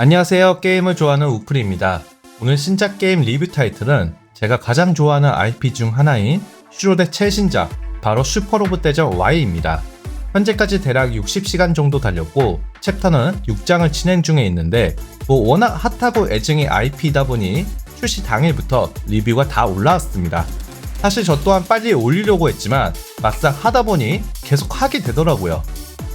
안녕하세요. 게임을 좋아하는 우프리입니다. 오늘 신작 게임 리뷰 타이틀은 제가 가장 좋아하는 IP 중 하나인 슈로데 최신작 바로 슈퍼로봇 대전 Y입니다. 현재까지 대략 60시간 정도 달렸고 챕터는 6장을 진행 중에 있는데 뭐 워낙 핫하고 애증의 IP이다 보니 출시 당일부터 리뷰가 다 올라왔습니다. 사실 저 또한 빨리 올리려고 했지만 막상 하다 보니 계속 하게 되더라고요.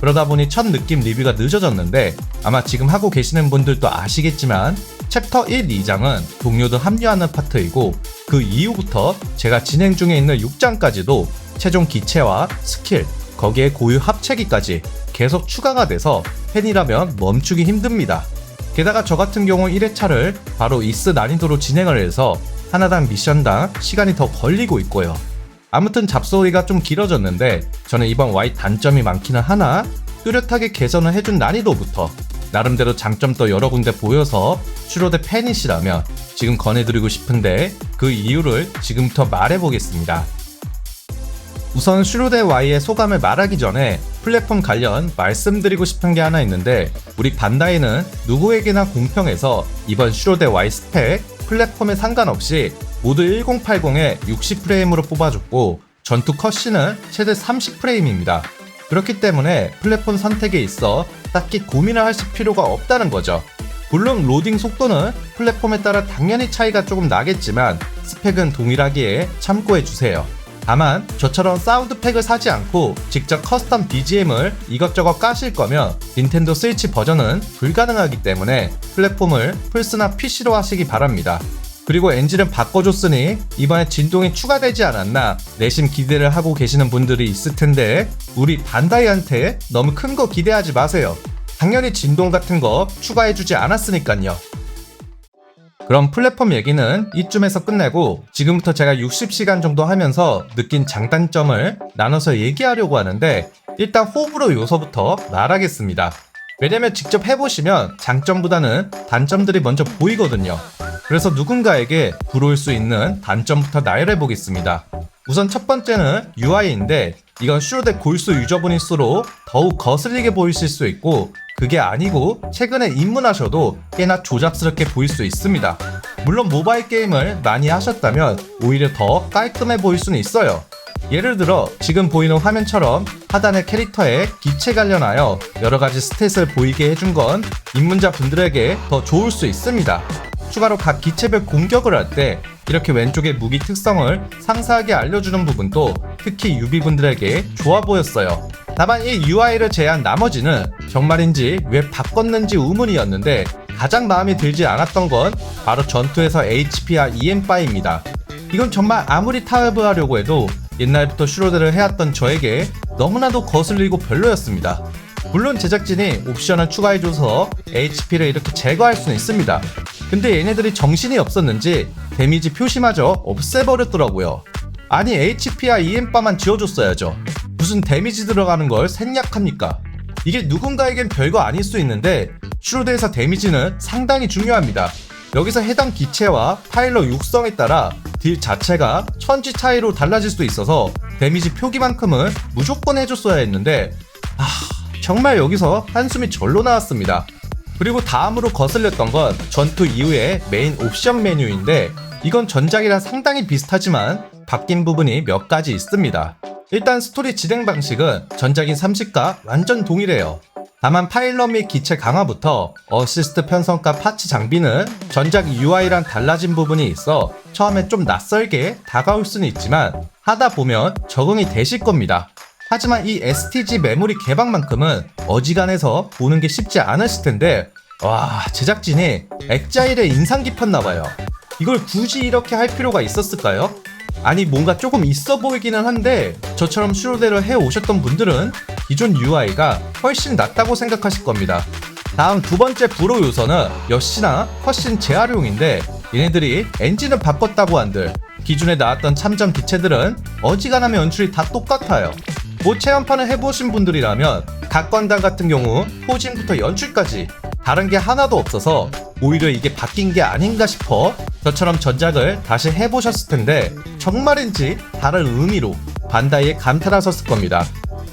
그러다 보니 첫 느낌 리뷰가 늦어졌는데 아마 지금 하고 계시는 분들도 아시겠지만 챕터 1, 2장은 동료들 합류하는 파트이고 그 이후부터 제가 진행 중에 있는 6장까지도 최종 기체와 스킬, 거기에 고유 합체기까지 계속 추가가 돼서 팬이라면 멈추기 힘듭니다. 게다가 저 같은 경우 1회차를 바로 이스 난이도로 진행을 해서 하나당 미션당 시간이 더 걸리고 있고요. 아무튼 잡소리가 좀 길어졌는데 저는 이번 Y 단점이 많기는 하나 뚜렷하게 개선을 해준 난이도부터 나름대로 장점도 여러 군데 보여서 슈로데 팬이시라면 지금 권해드리고 싶은데 그 이유를 지금부터 말해보겠습니다. 우선 슈로데 Y의 소감을 말하기 전에 플랫폼 관련 말씀드리고 싶은 게 하나 있는데 우리 반다이는 누구에게나 공평해서 이번 슈로데 Y 스펙 플랫폼에 상관없이 모두 1080에 60프레임으로 뽑아줬고 전투 컷신은 최대 30프레임입니다. 그렇기 때문에 플랫폼 선택에 있어 딱히 고민을 하실 필요가 없다는 거죠. 물론 로딩 속도는 플랫폼에 따라 당연히 차이가 조금 나겠지만 스펙은 동일하기에 참고해주세요. 다만 저처럼 사운드팩을 사지 않고 직접 커스텀 BGM을 이것저것 까실 거면 닌텐도 스위치 버전은 불가능하기 때문에 플랫폼을 플스나 PC로 하시기 바랍니다. 그리고 엔진을 바꿔줬으니 이번에 진동이 추가되지 않았나 내심 기대를 하고 계시는 분들이 있을 텐데 우리 반다이한테 너무 큰 거 기대하지 마세요. 당연히 진동 같은 거 추가해주지 않았으니깐요. 그럼 플랫폼 얘기는 이쯤에서 끝내고 지금부터 제가 60시간 정도 하면서 느낀 장단점을 나눠서 얘기하려고 하는데 일단 호불호 요소부터 말하겠습니다. 왜냐면 직접 해보시면 장점보다는 단점들이 먼저 보이거든요. 그래서 누군가에게 부러울 수 있는 단점부터 나열해 보겠습니다. 우선 첫 번째는 UI인데 이건 슈로데 골수 유저분일수록 더욱 거슬리게 보이실 수 있고 그게 아니고 최근에 입문하셔도 꽤나 조잡스럽게 보일 수 있습니다. 물론 모바일 게임을 많이 하셨다면 오히려 더 깔끔해 보일 수는 있어요. 예를 들어 지금 보이는 화면처럼 하단의 캐릭터에 기체 관련하여 여러 가지 스탯을 보이게 해준 건 입문자 분들에게 더 좋을 수 있습니다. 추가로 각 기체별 공격을 할 때 이렇게 왼쪽의 무기 특성을 상세하게 알려주는 부분도 특히 유비분들에게 좋아 보였어요. 다만 이 UI를 제한 나머지는 정말인지 왜 바꿨는지 의문이었는데 가장 마음에 들지 않았던 건 바로 전투에서 HP와 EM바입니다. 이건 정말 아무리 타협하려고 해도 옛날부터 슈로데를 해왔던 저에게 너무나도 거슬리고 별로였습니다. 물론 제작진이 옵션을 추가해줘서 HP를 이렇게 제거할 수는 있습니다. 근데 얘네들이 정신이 없었는지 데미지 표시마저 없애버렸더라고요. 아니 HP와 EM바만 지워줬어야죠. 무슨 데미지 들어가는 걸 생략합니까? 이게 누군가에겐 별거 아닐 수 있는데 슈로드에서 데미지는 상당히 중요합니다. 여기서 해당 기체와 파일럿 육성에 따라 딜 자체가 천지 차이로 달라질 수 있어서 데미지 표기만큼은 무조건 해줬어야 했는데 아 정말 여기서 한숨이 절로 나왔습니다. 그리고 다음으로 거슬렸던 건 전투 이후의 메인 옵션 메뉴인데 이건 전작이랑 상당히 비슷하지만 바뀐 부분이 몇 가지 있습니다. 일단 스토리 진행 방식은 전작인 30과 완전 동일해요. 다만 파일럿 및 기체 강화부터 어시스트 편성과 파츠 장비는 전작 UI랑 달라진 부분이 있어 처음에 좀 낯설게 다가올 수는 있지만 하다 보면 적응이 되실 겁니다. 하지만 이 STG 메모리 개방만큼은 어지간해서 보는 게 쉽지 않으실 텐데 와 제작진이 엑자일에 인상 깊었나봐요. 이걸 굳이 이렇게 할 필요가 있었을까요? 아니 뭔가 조금 있어 보이기는 한데 저처럼 슈로데를 해 오셨던 분들은 기존 UI가 훨씬 낫다고 생각하실 겁니다. 다음 두 번째 불호 요소는 역시나 컷신 재활용인데 얘네들이 엔진을 바꿨다고 한들 기존에 나왔던 참전 기체들은 어지간하면 연출이 다 똑같아요. 뭐 체험판을 해보신 분들이라면 각 건당 같은 경우 포징부터 연출까지 다른 게 하나도 없어서 오히려 이게 바뀐 게 아닌가 싶어 저처럼 전작을 다시 해보셨을 텐데 정말인지 다른 의미로 반다이에 감탄하셨을 겁니다.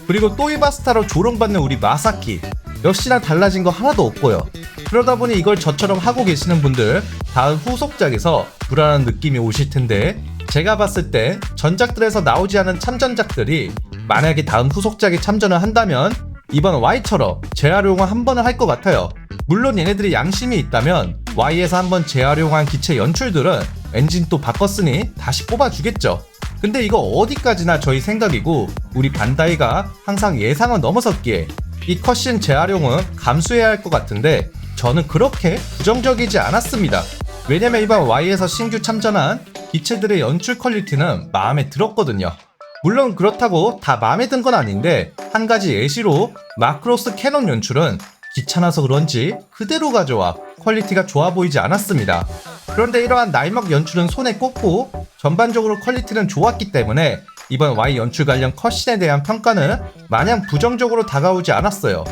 그리고 또이바스타로 조롱받는 우리 마사키 역시나 달라진 거 하나도 없고요. 그러다 보니 이걸 저처럼 하고 계시는 분들 다음 후속작에서 불안한 느낌이 오실 텐데 제가 봤을 때 전작들에서 나오지 않은 참전작들이 만약에 다음 후속작에 참전을 한다면 이번 Y처럼 재활용을 한 번을 할것 같아요. 물론 얘네들이 양심이 있다면 Y에서 한번 재활용한 기체 연출들은 엔진 또 바꿨으니 다시 뽑아주겠죠. 근데 이거 어디까지나 저희 생각이고 우리 반다이가 항상 예상을 넘어섰기에 이 컷신 재활용은 감수해야 할 것 같은데 저는 그렇게 부정적이지 않았습니다. 왜냐면 이번 Y에서 신규 참전한 기체들의 연출 퀄리티는 마음에 들었거든요. 물론 그렇다고 다 마음에 든 건 아닌데 한 가지 예시로 마크로스 캐논 연출은 귀찮아서 그런지 그대로 가져와 퀄리티가 좋아 보이지 않았습니다. 그런데 이러한 날먹 연출은 손에 꼽고 전반적으로 퀄리티는 좋았기 때문에 이번 Y 연출 관련 컷신에 대한 평가는 마냥 부정적으로 다가오지 않았어요.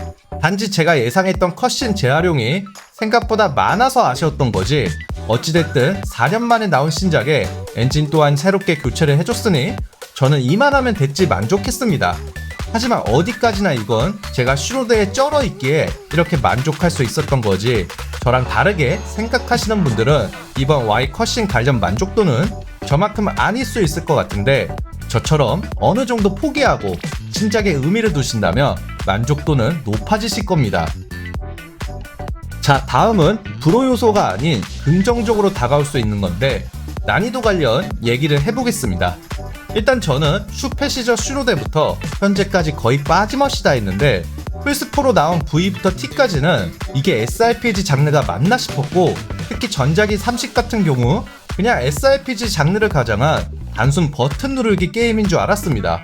단지 제가 예상했던 컷신 재활용이 생각보다 많아서 아쉬웠던 거지 어찌됐든 4년 만에 나온 신작에 엔진 또한 새롭게 교체를 해줬으니 저는 이만하면 됐지 만족했습니다. 하지만 어디까지나 이건 제가 슈로드에 쩔어 있기에 이렇게 만족할 수 있었던 거지 저랑 다르게 생각하시는 분들은 이번 Y 컷신 관련 만족도는 저만큼 아닐 수 있을 것 같은데 저처럼 어느 정도 포기하고 신작에 의미를 두신다면 만족도는 높아지실 겁니다. 자, 다음은 불호 요소가 아닌 긍정적으로 다가올 수 있는 건데 난이도 관련 얘기를 해보겠습니다. 일단 저는 슈페 시절 슈로데부터 현재까지 거의 빠짐없이 다 했는데 플스4로 나온 V부터 T까지는 이게 SRPG 장르가 맞나 싶었고 특히 전작이 30 같은 경우 그냥 SRPG 장르를 가장한 단순 버튼 누르기 게임인 줄 알았습니다.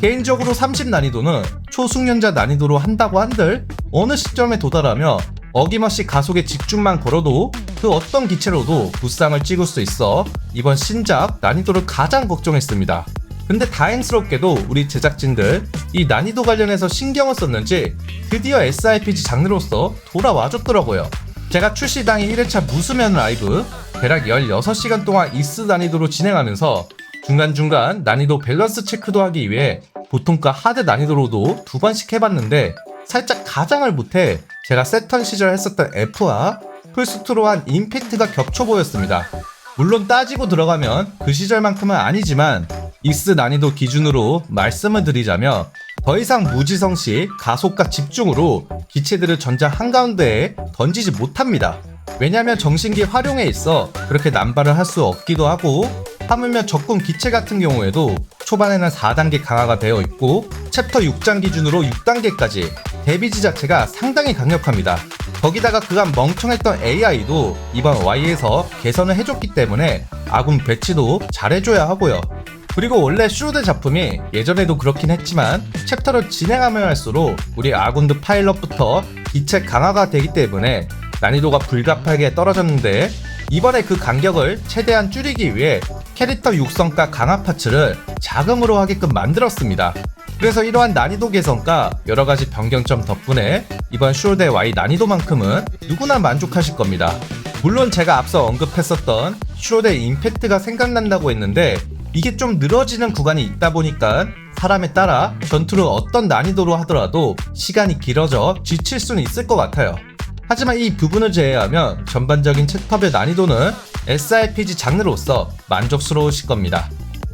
개인적으로 30 난이도는 초숙련자 난이도로 한다고 한들 어느 시점에 도달하며 어김없이 가속에 집중만 걸어도 그 어떤 기체로도 부상을 찍을 수 있어 이번 신작 난이도를 가장 걱정했습니다. 근데 다행스럽게도 우리 제작진들 이 난이도 관련해서 신경을 썼는지 드디어 SRPG 장르로서 돌아와줬더라고요. 제가 출시 당일 1회차 무수면 라이브 대략 16시간 동안 이스 난이도로 진행하면서 중간중간 난이도 밸런스 체크도 하기 위해 보통과 하드 난이도로도 두 번씩 해봤는데 살짝 가장을 못해 제가 세턴 시절 했었던 F와 플스2로 한 임팩트가 겹쳐 보였습니다. 물론 따지고 들어가면 그 시절만큼은 아니지만 이스 난이도 기준으로 말씀을 드리자면 더 이상 무지성 시 가속과 집중으로 기체들을 전장 한가운데에 던지지 못합니다. 왜냐하면 정신기 활용에 있어 그렇게 남발을 할 수 없기도 하고 하물며 적군 기체 같은 경우에도 초반에는 4단계 강화가 되어 있고 챕터 6장 기준으로 6단계까지 데미지 자체가 상당히 강력합니다. 거기다가 그간 멍청했던 AI도 이번 Y에서 개선을 해줬기 때문에 아군 배치도 잘해줘야 하고요. 그리고 원래 슈로드 작품이 예전에도 그렇긴 했지만 챕터를 진행하면 할수록 우리 아군드 파일럿부터 기체 강화가 되기 때문에 난이도가 불가피하게 떨어졌는데 이번에 그 간격을 최대한 줄이기 위해 캐릭터 육성과 강화 파츠를 자금으로 하게끔 만들었습니다. 그래서 이러한 난이도 개선과 여러 가지 변경점 덕분에 이번 슈로데 Y 난이도만큼은 누구나 만족하실 겁니다. 물론 제가 앞서 언급했었던 슈로데 임팩트가 생각난다고 했는데 이게 좀 늘어지는 구간이 있다 보니까 사람에 따라 전투를 어떤 난이도로 하더라도 시간이 길어져 지칠 수는 있을 것 같아요. 하지만 이 부분을 제외하면 전반적인 챕터별 난이도는 SRPG 장르로서 만족스러우실 겁니다.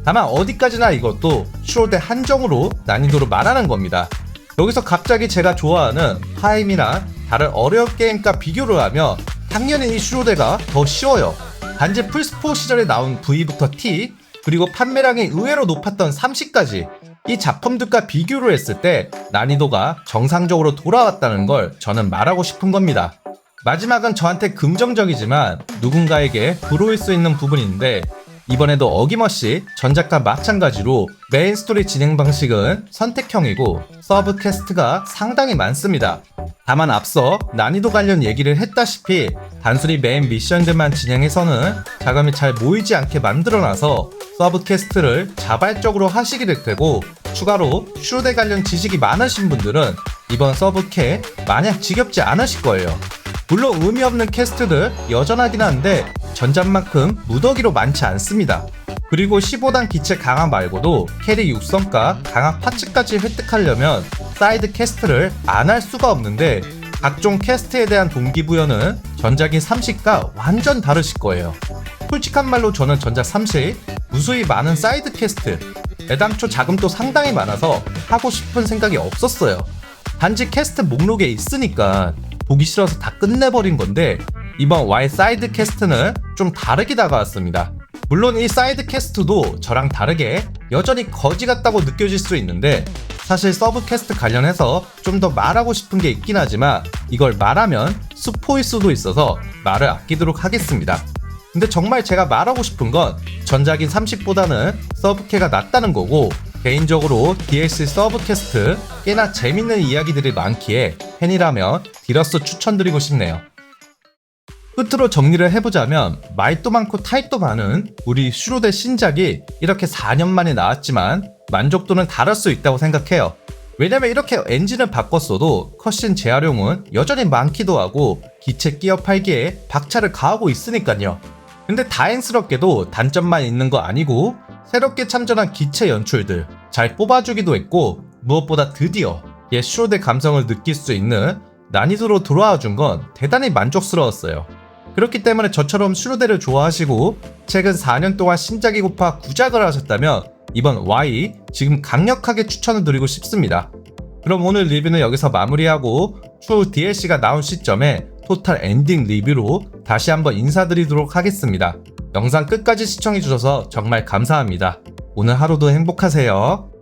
다만 어디까지나 이것도 슈로데 한정으로 난이도를 말하는 겁니다. 여기서 갑자기 제가 좋아하는 하임이나 다른 어려운 게임과 비교를 하면 당연히 이 슈로데가 더 쉬워요. 단지 플스4 시절에 나온 V부터 T 그리고 판매량이 의외로 높았던 30까지 이 작품들과 비교를 했을 때 난이도가 정상적으로 돌아왔다는 걸 저는 말하고 싶은 겁니다. 마지막은 저한테 긍정적이지만 누군가에게 불호일 수 있는 부분인데 이번에도 어김없이 전작과 마찬가지로 메인 스토리 진행 방식은 선택형이고 서브 퀘스트가 상당히 많습니다. 다만 앞서 난이도 관련 얘기를 했다시피 단순히 메인 미션들만 진행해서는 자금이 잘 모이지 않게 만들어놔서 서브 퀘스트를 자발적으로 하시게 될 테고 추가로 슈로데 관련 지식이 많으신 분들은 이번 서브캐 마냥 지겹지 않으실 거예요. 물론 의미 없는 퀘스트들 여전하긴 한데 전작만큼 무더기로 많지 않습니다. 그리고 15단 기체 강화 말고도 캐리 육성과 강화 파츠까지 획득하려면 사이드 퀘스트를 안 할 수가 없는데 각종 퀘스트에 대한 동기부여는 전작인 30과 완전 다르실 거예요. 솔직한 말로 저는 전작 30 무수히 많은 사이드 퀘스트 애당초 자금도 상당히 많아서 하고 싶은 생각이 없었어요. 단지 퀘스트 목록에 있으니까 보기 싫어서 다 끝내버린 건데 이번 Y 사이드 퀘스트는 좀 다르게 다가왔습니다. 물론 이 사이드 퀘스트도 저랑 다르게 여전히 거지 같다고 느껴질 수 있는데 사실 서브 퀘스트 관련해서 좀 더 말하고 싶은 게 있긴 하지만 이걸 말하면 스포일 수도 있어서 말을 아끼도록 하겠습니다. 근데 정말 제가 말하고 싶은 건 전작인 30보다는 서브캐가 낫다는 거고 개인적으로 DLC 서브 퀘스트 꽤나 재밌는 이야기들이 많기에 팬이라면 디러스 추천드리고 싶네요. 끝으로 정리를 해보자면 말도 많고 타입도 많은 우리 슈로데 신작이 이렇게 4년 만에 나왔지만 만족도는 다를 수 있다고 생각해요. 왜냐면 이렇게 엔진을 바꿨어도 컷신 재활용은 여전히 많기도 하고 기체 끼어 팔기에 박차를 가하고 있으니까요. 근데 다행스럽게도 단점만 있는 거 아니고 새롭게 참전한 기체 연출들 잘 뽑아주기도 했고 무엇보다 드디어 옛 슈로데 감성을 느낄 수 있는 난이도로 돌아와 준 건 대단히 만족스러웠어요. 그렇기 때문에 저처럼 슈로데를 좋아하시고 최근 4년 동안 신작이 고파 구작을 하셨다면 이번 Y 지금 강력하게 추천을 드리고 싶습니다. 그럼 오늘 리뷰는 여기서 마무리하고 추후 DLC가 나온 시점에 토탈 엔딩 리뷰로 다시 한번 인사드리도록 하겠습니다. 영상 끝까지 시청해주셔서 정말 감사합니다. 오늘 하루도 행복하세요.